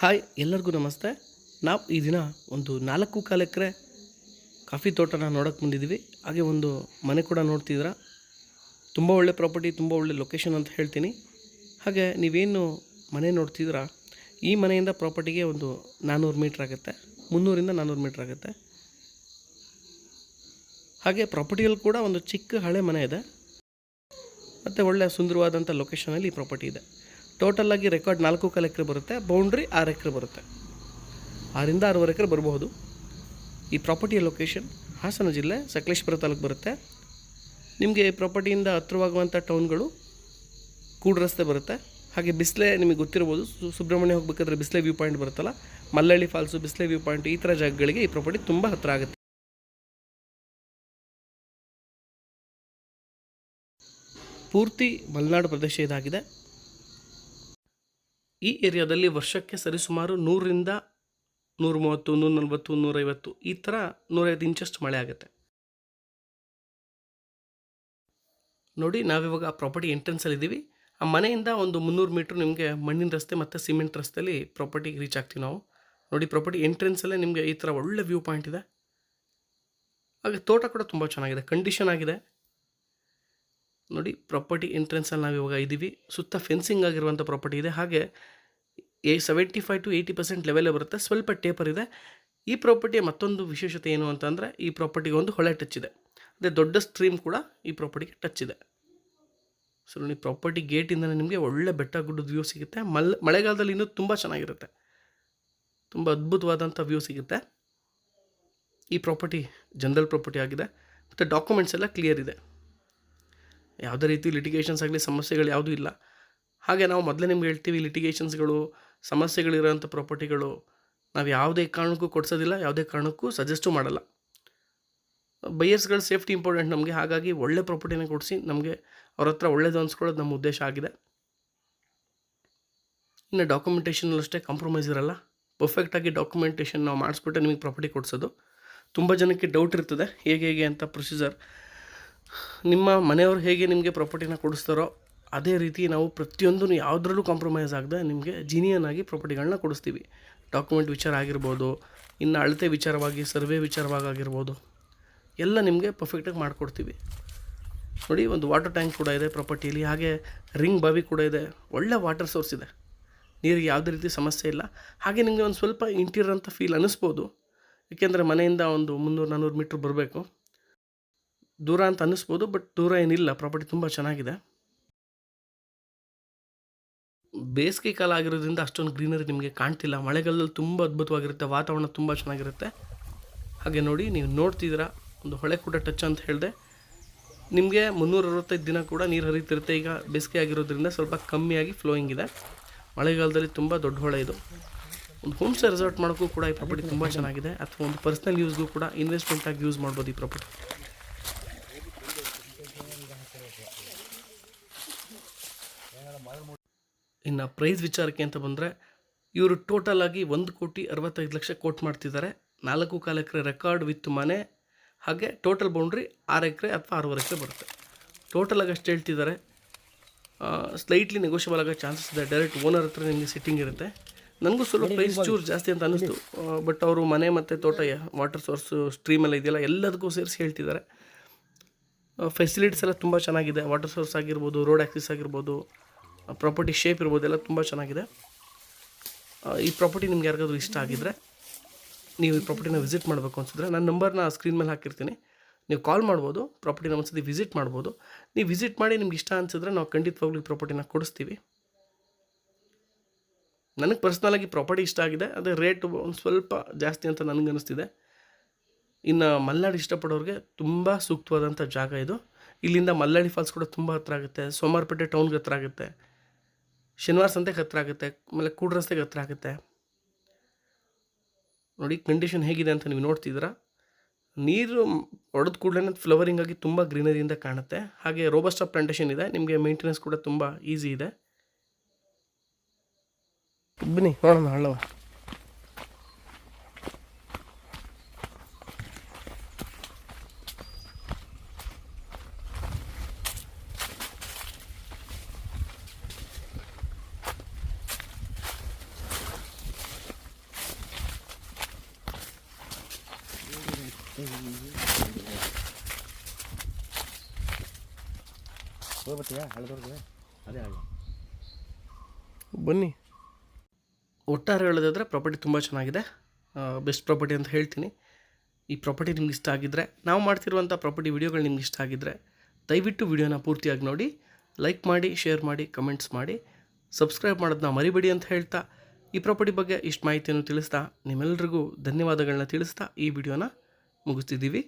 Hi, ಎಲ್ಲರಿಗೂ ನಮಸ್ತೆ. ನಾವು ಈ ದಿನ ಒಂದು ನಾಲ್ಕು ಕಾಲು ಎಕರೆ ಕಾಫಿ ತೋಟನ ನೋಡೋಕ್ಕೆ ಬಂದಿದ್ದೀವಿ ಹಾಗೆ ಒಂದು ಮನೆ ಕೂಡ ನೋಡ್ತಿದ್ದೀರಾ. ತುಂಬ ಒಳ್ಳೆ ಪ್ರಾಪರ್ಟಿ, ತುಂಬ ಒಳ್ಳೆ ಲೊಕೇಶನ್ ಅಂತ ಹೇಳ್ತೀನಿ. ಹಾಗೆ ನೀವೇನು ಮನೆ ನೋಡ್ತಿದ್ದೀರಾ, ಈ ಮನೆಯಿಂದ ಪ್ರಾಪರ್ಟಿಗೆ ಒಂದು ನಾನ್ನೂರು ಮೀಟ್ರ್ ಆಗುತ್ತೆ. ಮುನ್ನೂರಿಂದ ನಾನ್ನೂರು ಮೀಟ್ರ್ ಆಗುತ್ತೆ. ಹಾಗೆ ಪ್ರಾಪರ್ಟಿಯಲ್ಲಿ ಕೂಡ ಒಂದು ಚಿಕ್ಕ ಹಳೆ ಮನೆ ಇದೆ. ಮತ್ತು ಒಳ್ಳೆ ಸುಂದರವಾದಂಥ ಲೊಕೇಶನಲ್ಲಿ ಈ ಪ್ರಾಪರ್ಟಿ ಇದೆ. ಟೋಟಲ್ ಆಗಿ ರೆಕಾರ್ಡ್ ನಾಲ್ಕು ಕಾಲು ಎಕರೆ ಬರುತ್ತೆ ಬೌಂಡ್ರಿ ಆರು ಎಕರೆ ಬರುತ್ತೆ. ಆರಿಂದ ಆರೂವರೆ ಎಕರೆ ಬರಬಹುದು. ಈ ಪ್ರಾಪರ್ಟಿಯ ಲೊಕೇಶನ್ ಹಾಸನ ಜಿಲ್ಲೆ, ಸಕಲೇಶ್ಪುರ ತಾಲೂಕು ಬರುತ್ತೆ. ನಿಮಗೆ ಪ್ರಾಪರ್ಟಿಯಿಂದ ಹತ್ತಿರವಾಗುವಂಥ ಟೌನ್ಗಳು ಕೂಡ್ ರಸ್ತೆ ಬರುತ್ತೆ. ಹಾಗೆ ಬಿಸ್ಲೆ ನಿಮಗೆ ಗೊತ್ತಿರ್ಬೋದು ಸುಬ್ರಹ್ಮಣ್ಯ ಹೋಗ್ಬೇಕಾದ್ರೆ ಬಿಸ್ಲೆ ವ್ಯೂ ಪಾಯಿಂಟ್ ಬರುತ್ತಲ್ಲ, Mallalli falls Bisle view point ಈ ಥರ ಜಾಗಗಳಿಗೆ ಈ ಪ್ರಾಪರ್ಟಿ ತುಂಬ ಹತ್ತಿರ ಆಗುತ್ತೆ. ಪೂರ್ತಿ ಮಲೆನಾಡು ಪ್ರದೇಶ ಇದಾಗಿದೆ. ಈ ಏರಿಯಾದಲ್ಲಿ ವರ್ಷಕ್ಕೆ ಸರಿಸುಮಾರು ನೂರರಿಂದ ನೂರ ಮೂವತ್ತು ನೂರ ನಲ್ವತ್ತು, ನೂರೈವತ್ತು ಈ ಥರ ನೂರೈದು ಇಂಚಷ್ಟು ಮಳೆ ಆಗುತ್ತೆ. ನೋಡಿ, ನಾವಿವಾಗ ಆ ಪ್ರಾಪರ್ಟಿ ಎಂಟ್ರೆನ್ಸಲ್ಲಿ ಇದ್ದೀವಿ ಆ ಮನೆಯಿಂದ ಒಂದು ಮುನ್ನೂರು ಮೀಟ್ರ್ ನಿಮಗೆ ಮಣ್ಣಿನ ರಸ್ತೆ ಮತ್ತು ಸಿಮೆಂಟ್ ರಸ್ತೆಯಲ್ಲಿ ಪ್ರಾಪರ್ಟಿಗೆ ರೀಚ್ ಆಗ್ತೀವಿ ನಾವು. ನೋಡಿ ಪ್ರಾಪರ್ಟಿ ಎಂಟ್ರೆನ್ಸಲ್ಲೇ ನಿಮಗೆ ಈ ಥರ ಒಳ್ಳೆ ವ್ಯೂ ಪಾಯಿಂಟ್ ಇದೆ. ಹಾಗೆ ತೋಟ ಕೂಡ ತುಂಬ ಚೆನ್ನಾಗಿದೆ ಕಂಡೀಷನ್ ಆಗಿದೆ. ನೋಡಿ ಪ್ರಾಪರ್ಟಿ ಎಂಟ್ರೆನ್ಸಲ್ಲಿ ನಾವು ಇವಾಗ ಇದ್ದೀವಿ ಸುತ್ತ ಫೆನ್ಸಿಂಗ್ ಆಗಿರುವಂಥ ಪ್ರಾಪರ್ಟಿ ಇದೆ. ಹಾಗೆ ಏ seventy five to eighty percent ಲೆವೆಲೇ ಬರುತ್ತೆ. ಸ್ವಲ್ಪ ಟೇಪರ್ ಇದೆ. ಈ ಪ್ರಾಪರ್ಟಿಯ ಮತ್ತೊಂದು ವಿಶೇಷತೆ ಏನು ಅಂತಂದರೆ ಈ ಪ್ರಾಪರ್ಟಿಗೆ ಒಂದು ಹೊಳೆ ಟಚ್ ಇದೆ. ಅದೇ ದೊಡ್ಡ ಸ್ಟ್ರೀಮ್ ಕೂಡ ಈ ಪ್ರಾಪರ್ಟಿಗೆ ಟಚ್ ಇದೆ. ಸೊ ನೋಡಿ ಪ್ರಾಪರ್ಟಿ ಗೇಟಿಂದಲೇ ನಿಮಗೆ ಒಳ್ಳೆ ಬೆಟ್ಟ ಗುಡ್ಡದ ವ್ಯೂ ಸಿಗುತ್ತೆ. ಮಲ್, ಮಳೆಗಾಲದಲ್ಲಿ ಇನ್ನೂ ತುಂಬ ಚೆನ್ನಾಗಿರುತ್ತೆ. ತುಂಬ ಅದ್ಭುತವಾದಂಥ ವ್ಯೂ ಸಿಗುತ್ತೆ. ಈ ಪ್ರಾಪರ್ಟಿ ಜನರಲ್ ಪ್ರಾಪರ್ಟಿ ಆಗಿದೆ. ಮತ್ತು ಡಾಕ್ಯುಮೆಂಟ್ಸ್ ಎಲ್ಲ ಕ್ಲಿಯರ್ ಇದೆ. ಯಾವುದೇ ರೀತಿ ಲಿಟಿಗೇಷನ್ಸ್ ಆಗಲಿ, ಸಮಸ್ಯೆಗಳು ಯಾವುದೂ ಇಲ್ಲ. ಹಾಗೆ ನಾವು ಮೊದಲೇ ನಿಮ್ಗೆ ಹೇಳ್ತೀವಿ ಲಿಟಿಗೇಷನ್ಸ್ಗಳು ಸಮಸ್ಯೆಗಳಿರೋಂಥ ಪ್ರಾಪರ್ಟಿಗಳು ನಾವು ಯಾವುದೇ ಕಾರಣಕ್ಕೂ ಕೊಡಿಸೋದಿಲ್ಲ, ಯಾವುದೇ ಕಾರಣಕ್ಕೂ ಸಜೆಸ್ಟು ಮಾಡಲ್ಲ. ಬೈಯರ್ಸ್ಗಳ ಸೇಫ್ಟಿ ಇಂಪಾರ್ಟೆಂಟ್ ನಮಗೆ, ಹಾಗಾಗಿ ಒಳ್ಳೆ ಪ್ರಾಪರ್ಟಿನ ಕೊಡಿಸಿ ನಮಗೆ ಅವ್ರ ಹತ್ರ ಒಳ್ಳೇದು ಅನ್ಸ್ಕೊಳ್ಳೋದು ನಮ್ಮ ಉದ್ದೇಶ ಆಗಿದೆ. ಇನ್ನು ಡಾಕ್ಯುಮೆಂಟೇಷನ್ ಅಷ್ಟೇ ಕಾಂಪ್ರಮೈಸ್ ಇರಲ್ಲ. ಪರ್ಫೆಕ್ಟಾಗಿ ಡಾಕ್ಯುಮೆಂಟೇಷನ್ ನಾವು ಮಾಡಿಸ್ಬಿಟ್ಟು ನಿಮಗೆ ಪ್ರಾಪರ್ಟಿ ಕೊಡಿಸೋದು. ತುಂಬ ಜನಕ್ಕೆ ಡೌಟ್ ಇರ್ತದೆ, ಹೇಗೆ ಹೇಗೆ ಅಂತ ಪ್ರೊಸೀಜರ್ ನಿಮ್ಮ ಮನೆಯವರು ಹೇಗೆ ನಿಮಗೆ ಪ್ರಾಪರ್ಟಿನ ಕೊಡಿಸ್ತಾರೋ ಅದೇ ರೀತಿ ನಾವು ಪ್ರತಿಯೊಂದು ಯಾವುದರಲ್ಲೂ ಕಾಂಪ್ರಮೈಸ್ ಆಗದೆ ನಿಮಗೆ ಜೀನಿಯನ್ ಆಗಿ ಪ್ರಾಪರ್ಟಿಗಳನ್ನ ಕೊಡಿಸ್ತೀವಿ. ಡಾಕ್ಯುಮೆಂಟ್ ವಿಚಾರ ಆಗಿರ್ಬೋದು, ಇನ್ನು ಅಳತೆ ವಿಚಾರವಾಗಿ ಸರ್ವೆ ವಿಚಾರವಾಗಿ ಆಗಿರ್ಬೋದು, ಎಲ್ಲ ನಿಮಗೆ ಪರ್ಫೆಕ್ಟಾಗಿ ಮಾಡಿಕೊಡ್ತೀವಿ. ನೋಡಿ, ಒಂದು ವಾಟರ್ ಟ್ಯಾಂಕ್ ಕೂಡ ಇದೆ ಪ್ರಾಪರ್ಟಿಯಲ್ಲಿ ಹಾಗೆ ರಿಂಗ್ ಬಾವಿ ಕೂಡ ಇದೆ, ಒಳ್ಳೆ ವಾಟರ್ ಸೋರ್ಸ್ ಇದೆ. ನೀರಿಗೆ ಯಾವುದೇ ರೀತಿ ಸಮಸ್ಯೆ ಇಲ್ಲ. ಹಾಗೆ ನಿಮಗೆ ಒಂದು ಸ್ವಲ್ಪ ಇಂಟೀರಿಯರ್ ಅಂತ ಫೀಲ್ ಅನ್ನಿಸ್ಬೋದು ಏಕೆಂದರೆ ಮನೆಯಿಂದ ಒಂದು ಮುನ್ನೂರು ನಾನ್ನೂರು ಮೀಟ್ರ್ ಬರಬೇಕು. ದೂರ ಅಂತ ಅನ್ನಿಸ್ಬೋದು ಬಟ್ ದೂರ ಏನಿಲ್ಲ. ಪ್ರಾಪರ್ಟಿ ತುಂಬ ಚೆನ್ನಾಗಿದೆ. ಬೇಸಿಗೆ ಕಾಲ ಆಗಿರೋದ್ರಿಂದ ಅಷ್ಟೊಂದು ಗ್ರೀನರಿ ನಿಮಗೆ ಕಾಣ್ತಿಲ್ಲ. ಮಳೆಗಾಲದಲ್ಲಿ ತುಂಬ ಅದ್ಭುತವಾಗಿರುತ್ತೆ. ವಾತಾವರಣ ತುಂಬ ಚೆನ್ನಾಗಿರುತ್ತೆ. ಹಾಗೆ ನೋಡಿ, ನೀವು ನೋಡ್ತಿದ್ದೀರ, ಒಂದು ಹೊಳೆ ಕೂಡ ಟಚ್ ಅಂತ ಹೇಳಿದೆ. ನಿಮಗೆ ಮುನ್ನೂರ ಅರವತ್ತೈದು ದಿನ ಕೂಡ ನೀರು ಹರಿತಿರುತ್ತೆ. ಈಗ ಬೇಸಿಗೆ ಆಗಿರೋದ್ರಿಂದ ಸ್ವಲ್ಪ ಕಮ್ಮಿಯಾಗಿ ಫ್ಲೋಯಿಂಗ್ ಇದೆ. ಮಳೆಗಾಲದಲ್ಲಿ ತುಂಬ ದೊಡ್ಡ ಹೊಳೆ ಇದು. ಒಂದು ಹೋಮ್ ಸ್ಟೇ ರೆಸಾರ್ಟ್ ಮಾಡೋಕ್ಕೂ ಕೂಡ ಈ ಪ್ರಾಪರ್ಟಿ ತುಂಬ ಚೆನ್ನಾಗಿದೆ. ಅಥವಾ ಒಂದು ಪರ್ಸ್ನಲ್ ಯೂಸ್ಗೂ ಕೂಡ ಇನ್ವೆಸ್ಟ್ಮೆಂಟಾಗಿ ಯೂಸ್ ಮಾಡ್ಬೋದು ಈ ಪ್ರಾಪರ್ಟಿ ಇನ್ನು ಪ್ರೈಸ್ ವಿಚಾರಕ್ಕೆ ಅಂತ ಬಂದರೆ ಇವರು ಟೋಟಲ್ ಆಗಿ ಒಂದು ಕೋಟಿ ಅರವತ್ತೈದು ಲಕ್ಷ ಕೋಟ್ ಮಾಡ್ತಿದ್ದಾರೆ. ನಾಲ್ಕು ಕಾಲು ಎಕರೆ ರೆಕಾರ್ಡ್ ವಿತ್ ಮನೆ, ಹಾಗೆ ಟೋಟಲ್ ಬೌಂಡ್ರಿ ಆರು ಎಕರೆ ಅಥವಾ ಆರೂವರೆ ಎಕರೆ ಬರುತ್ತೆ. ಟೋಟಲ್ ಆಗಿ ಅಷ್ಟು ಹೇಳ್ತಿದ್ದಾರೆ. ಸ್ಲೈಟ್ಲಿ ನೆಗೋಷಿಯಬಲ್ ಆಗೋ ಚಾನ್ಸಸ್ ಇದೆ. ಡೈರೆಕ್ಟ್ ಓನರ್ ಹತ್ರ ನಿಮಗೆ ಸಿಟ್ಟಿಂಗ್ ಇರುತ್ತೆ. ನನಗೂ ಸ್ವಲ್ಪ ಪ್ರೈಸ್ ಚೂರು ಜಾಸ್ತಿ ಅಂತ ಅನ್ನಿಸ್ತು ಬಟ್ ಅವರು ಮನೆ ಮತ್ತು ತೋಟ ವಾಟರ್ ಸೋರ್ಸು ಸ್ಟ್ರೀಮ್ ಎಲ್ಲ ಇದೆಯಲ್ಲ, ಎಲ್ಲದಕ್ಕೂ ಸೇರಿಸಿ ಹೇಳ್ತಿದ್ದಾರೆ. ಫೆಸಿಲಿಟೀಸ್ ಎಲ್ಲ ತುಂಬ ಚೆನ್ನಾಗಿದೆ. ವಾಟರ್ ಸೋರ್ಸ್ ಆಗಿರ್ಬೋದು ರೋಡ್ ಆ್ಯಕ್ಸಿಸ್ ಆಗಿರ್ಬೋದು ಪ್ರಾಪರ್ಟಿ ಶೇಪ್ ಇರ್ಬೋದು, ಎಲ್ಲ ತುಂಬ ಚೆನ್ನಾಗಿದೆ. ಈ ಪ್ರಾಪರ್ಟಿ ನಿಮ್ಗೆ ಯಾರಿಗಾದ್ರೂ ಇಷ್ಟ ಆಗಿದ್ದರೆ ನೀವು ಈ ಪ್ರಾಪರ್ಟಿನ ವಿಸಿಟ್ ಮಾಡಬೇಕು ಅನ್ಸಿದ್ರೆ ನನ್ನ ನಂಬರ್ನ ಸ್ಕ್ರೀನ್ ಮೇಲೆ ಹಾಕಿರ್ತೀನಿ. ನೀವು ಕಾಲ್ ಮಾಡ್ಬೋದು ಪ್ರಾಪರ್ಟಿನ ಒಂದ್ಸತಿ ವಿಸಿಟ್ ಮಾಡ್ಬೋದು. ನೀವು ವಿಸಿಟ್ ಮಾಡಿ ನಿಮ್ಗೆ ಇಷ್ಟ ಅನ್ಸಿದ್ರೆ ನಾವು ಖಂಡಿತವಾಗ್ಲೂ ಈ ಪ್ರಾಪರ್ಟಿನ ಕೊಡಿಸ್ತೀವಿ. ನನಗೆ ಪರ್ಸ್ನಲಾಗಿ ಪ್ರಾಪರ್ಟಿ ಇಷ್ಟ ಆಗಿದೆ, ಅದೇ ರೇಟ್ ಒಂದು ಸ್ವಲ್ಪ ಜಾಸ್ತಿ ಅಂತ ನನಗೆ ಅನಿಸ್ತಿದೆ ಇನ್ನು ಮಲ್ನಾಡ್ ಇಷ್ಟಪಡೋರಿಗೆ ತುಂಬ ಸೂಕ್ತವಾದಂಥ ಜಾಗ ಇದು. ಇಲ್ಲಿಂದ ಮಲ್ಲಾಡಿ ಫಾಲ್ಸ್ ಕೂಡ ತುಂಬ ಹತ್ರ ಆಗುತ್ತೆ. ಸೋಮಾರಪೇಟೆ ಟೌನ್ಗೆ ಹತ್ರ ಆಗುತ್ತೆ. ಶನಿವಾರ ಸಂತೆಗೆ ಹತ್ರ ಆಗುತ್ತೆ. ಆಮೇಲೆ ಕೂಡ್ ರಸ್ತೆಗೆ ಹತ್ರ ಆಗುತ್ತೆ. ನೋಡಿ ಕಂಡೀಷನ್ ಹೇಗಿದೆ ಅಂತ ನೀವು ನೋಡ್ತಿದ್ದೀರಾ? ನೀರು ಹೊಡೆದ ಕೂಡಲೇ ಫ್ಲವರಿಂಗ್ ಆಗಿ ತುಂಬ ಗ್ರೀನರಿಯಿಂದ ಕಾಣುತ್ತೆ. ಹಾಗೆ ರೋಬಸ್ಟಾ ಪ್ಲಾಂಟೇಷನ್ ಇದೆ. ನಿಮಗೆ ಮೇಂಟೆನೆನ್ಸ್ ಕೂಡ ತುಂಬ ಈಸಿ ಇದೆ. ಬನ್ನಿ, ನೋಡೋಣ ಹಳ್ಳವ. ಹೋಗ್ಬರ್ತೀಯಾ ಹಳದವ್ರಿಗೆ ಅದೇ ಹಳ್ಳ ಬನ್ನಿ. ಒಟ್ಟಾರೆ ಹೇಳೋದಾದರೆ ಪ್ರಾಪರ್ಟಿ ತುಂಬ ಚೆನ್ನಾಗಿದೆ. ಬೆಸ್ಟ್ ಪ್ರಾಪರ್ಟಿ ಅಂತ ಹೇಳ್ತೀನಿ. ಈ ಪ್ರಾಪರ್ಟಿ ನಿಮ್ಗೆ ಇಷ್ಟ ಆಗಿದ್ದರೆ ನಾವು ಮಾಡ್ತಿರುವಂಥ ಪ್ರಾಪರ್ಟಿ ವಿಡಿಯೋಗಳು ನಿಮ್ಗೆ ಇಷ್ಟ ಆಗಿದ್ದರೆ ದಯವಿಟ್ಟು ವಿಡಿಯೋನ ಪೂರ್ತಿಯಾಗಿ ನೋಡಿ ಲೈಕ್ ಮಾಡಿ ಶೇರ್ ಮಾಡಿ ಕಮೆಂಟ್ಸ್ ಮಾಡಿ ಸಬ್ಸ್ಕ್ರೈಬ್ ಮಾಡೋದನ್ನ ಮರಿಬೇಡಿ ಅಂತ ಹೇಳ್ತಾ ಈ ಪ್ರಾಪರ್ಟಿ ಬಗ್ಗೆ ಇಷ್ಟು ಮಾಹಿತಿಯನ್ನು ತಿಳಿಸ್ತಾ ನಿಮ್ಮೆಲ್ಲರಿಗೂ ಧನ್ಯವಾದಗಳನ್ನ ತಿಳಿಸ್ತಾ ಈ ವಿಡಿಯೋನ ಮುಗಿಸ್ತಿದ್ದೀವಿ.